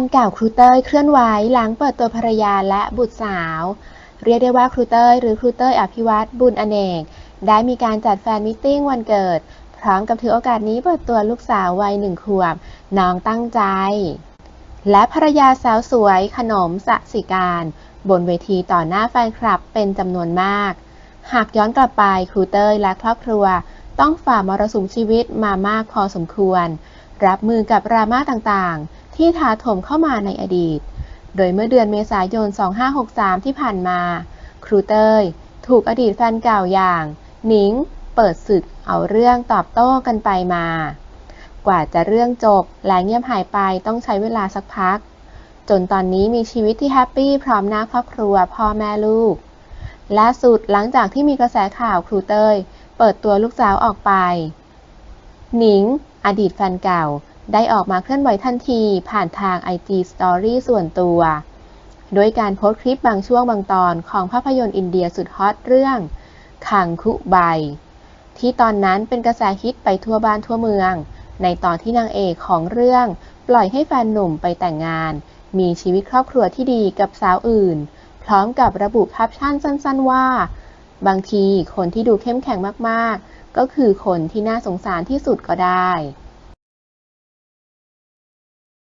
นเก่าครูเต้ยเคลื่อนไหวหลังเปิดตัวภรรยาและบุตรสาว เรียกได้ว่าครูเต้ยหรือครูเต้ยอภิวัตรบุญอเนก ได้มีการจัดแฟนมิทติ้งวันเกิด พร้อมกับถือโอกาสนี้เปิดตัวลูกสาววัยหนึ่งขวบ น้องตั้งใจ และภรรยาสาวสวยขนมสสิการ บนเวทีต่อหน้าแฟนคลับเป็นจำนวนมาก หากย้อนกลับไปครูเต้ยและครอบครัว ต้องฝ่ามรสุมชีวิตมามากพอสมควร รับมือกับดราม่าต่างๆ ที่ถาโถมเข้ามาในอดีต โดยเมื่อเดือนเมษายน 2563 ที่ผ่านมา ครูเต้ยถูกอดีตแฟนเก่าอย่างหนิงเปิดศึกเอาเรื่องตอบโต้กันไปมา กว่าจะเรื่องจบและเงียบหายไปต้องใช้เวลาสักพัก จนตอนนี้มีชีวิตที่แฮปปี้พร้อมหน้าครอบครัวพ่อแม่ลูกล่าสุดหลังจากที่มีกระแสข่าวครูเต้ยเปิดตัวลูกสาวออกไป หนิง อดีตแฟนเก่า ได้ออกมาเคลื่อนไหวทันทีผ่านทาง IG Story ส่วนตัว โดยการโพสต์คลิปบางช่วงบางตอนของภาพยนตร์อินเดียสุดฮอตเรื่องคังคุใบที่ตอนนั้นเป็นกระแสฮิตไปทั่วบ้านทั่วเมือง ในตอนที่นางเอกของเรื่อง ปล่อยให้แฟนหนุ่มไปแต่งงาน มีชีวิตครอบครัวที่ดีกับสาวอื่น พร้อมกับระบุแคปชั่นสั้น ๆ ว่า บางทีคนที่ดูเข้มแข็งมากๆ ก็คือคนที่น่าสงสารที่สุดก็ได้